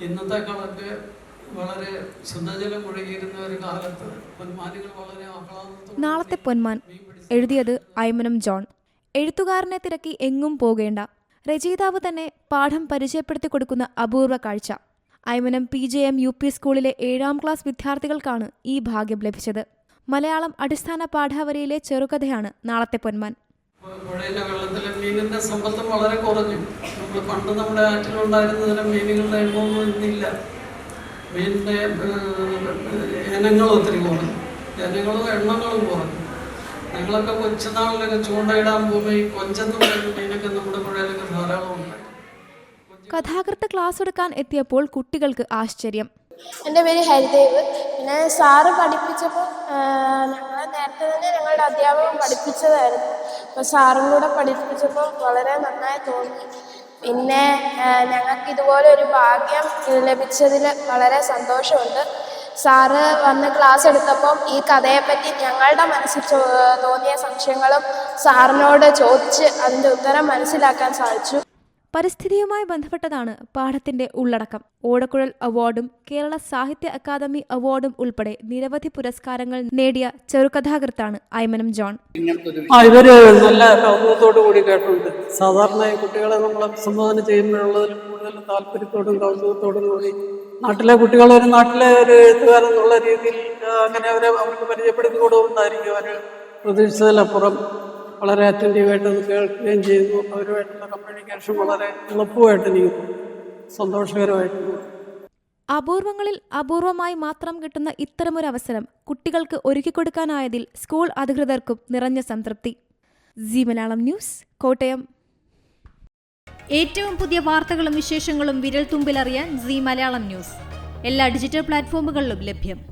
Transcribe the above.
ഇന്നത്തെക്കാളൊക്കെ വളരെ ശുദ്ധജലം ഒഴുകിയിരുന്ന ഒരു കാലത്ത് പൊന്മാനുകൾ വളരെ നാളത്തെ പൊന്മാൻ എഴുതിയത് ഐമനം ജോൺ. എഴുത്തുകാരനെ തിരക്കി എങ്ങും പോകേണ്ട. രചയിതാവ് തന്നെ പാഠം പരിചയപ്പെടുത്തി കൊടുക്കുന്ന അപൂർവ കാഴ്ച. Aymanam P J M U P സ്കൂളിലെ ഏഴാം ക്ലാസ് വിദ്യാർത്ഥികൾക്കാണ് ഈ ഭാഗ്യം ലഭിച്ചത്. മലയാളം അടിസ്ഥാന പാഠാവലിയിലെ ചെറുകഥയാണ് നാളത്തെ പൊന്മാൻ. മീനിന്റെ സമ്പത്തും വളരെ കുറഞ്ഞു. നമ്മൾ പണ്ട് നമ്മുടെ ആറ്റിലുണ്ടായിരുന്ന തരം മീനുകളുടെ എണ്ണമൊന്നും ഇന്നില്ല. മീനിന്റെ ഇനങ്ങൾ ഒത്തിരി കുറഞ്ഞു. ഇനങ്ങളും എണ്ണങ്ങളും കുറഞ്ഞു. ഞങ്ങളൊക്കെ കൊച്ചുനാളിലൊക്കെ ചൂണ്ടയിടാൻ പോകുമ്പോൾ ഈ കൊഞ്ചെന്ന് പറയുന്ന മീനൊക്കെ നമ്മുടെ പുഴയിലൊക്കെ ധാരാളം ഉണ്ട് കഥാകൃത്ത് ക്ലാസ് എടുക്കാൻ എത്തിയപ്പോൾ കുട്ടികൾക്ക് ആശ്ചര്യം. എന്റെ പേര് ഹരിദേവ്. പിന്നെ സാറ് പഠിപ്പിച്ചപ്പോൾ ഞങ്ങളെ നേരത്തെ തന്നെ ഞങ്ങളുടെ അധ്യാപകൻ പഠിപ്പിച്ചതായിരുന്നു. അപ്പോൾ സാറും കൂടെ പഠിപ്പിച്ചപ്പോൾ വളരെ നന്നായി തോന്നി. പിന്നെ ഞങ്ങൾക്ക് ഇതുപോലെ ഒരു ഭാഗ്യം ലഭിച്ചതിൽ വളരെ സന്തോഷമുണ്ട്. സാറ് വന്ന് ക്ലാസ് എടുത്തപ്പം ഈ കഥയെപ്പറ്റി ഞങ്ങളുടെ മനസ്സിൽ തോന്നിയ സംശയങ്ങളും സാറിനോട് ചോദിച്ച് അതിന്റെ ഉത്തരം മനസ്സിലാക്കാൻ സാധിച്ചു. പരിസ്ഥിതിയുമായി ബന്ധപ്പെട്ടതാണ് പാഠത്തിന്റെ ഉള്ളടക്കം. ഓടക്കുഴൽ അവാർഡും കേരള സാഹിത്യ അക്കാദമി അവാർഡും ഉൾപ്പെടെ നിരവധി പുരസ്കാരങ്ങൾ നേടിയ ചെറുകഥാകൃത്താണ് ഐമനം ജോൺ. ഇവർ നല്ല കൗതുകത്തോടു കൂടി കേട്ടുണ്ട് സാധാരണ കുട്ടികളെ നമ്മൾ അഭിസംബോധന ചെയ്യുമ്പോഴുള്ളതിൽ കൂടുതൽ താല്പര്യത്തോടും കൗതുകത്തോടും കൂടി നാട്ടിലെ കുട്ടികൾ ഒരു നാട്ടിലെ ഒരു എഴുത്തുകാരൻ എന്നുള്ള രീതിയിൽ അങ്ങനെ അവരെ അവർക്ക് പരിചയപ്പെടുത്തി കൊടുക്കുന്നതായിരിക്കും അവർ പ്രതീക്ഷിച്ചതിലപ്പുറം. വളരെ അറ്റന്റീവായിട്ട് അത് കേൾക്കുകയും ചെയ്യുന്നു. അവരുമായിട്ടുള്ള കമ്മ്യൂണിക്കേഷൻ വളരെ എളുപ്പമായിട്ട് നീങ്ങുന്നു. സന്തോഷകരമായിട്ട് അപൂർവങ്ങളിൽ അപൂർവമായി മാത്രം കിട്ടുന്ന ഇത്തരമൊരു അവസരം കുട്ടികൾക്ക് ഒരുക്കിക്കൊടുക്കാനായതിൽ സ്കൂൾ അധികൃതർക്കും നിറഞ്ഞ സംതൃപ്തി. Zee Malayalam news Kottayam. ഏറ്റവും പുതിയ വാർത്തകളും വിശേഷങ്ങളും വിരൽ തുമ്പിലറിയാൻ സി മലയാളം ന്യൂസ്. എല്ലാ ഡിജിറ്റൽ പ്ലാറ്റ്ഫോമുകളിലും ലഭ്യം.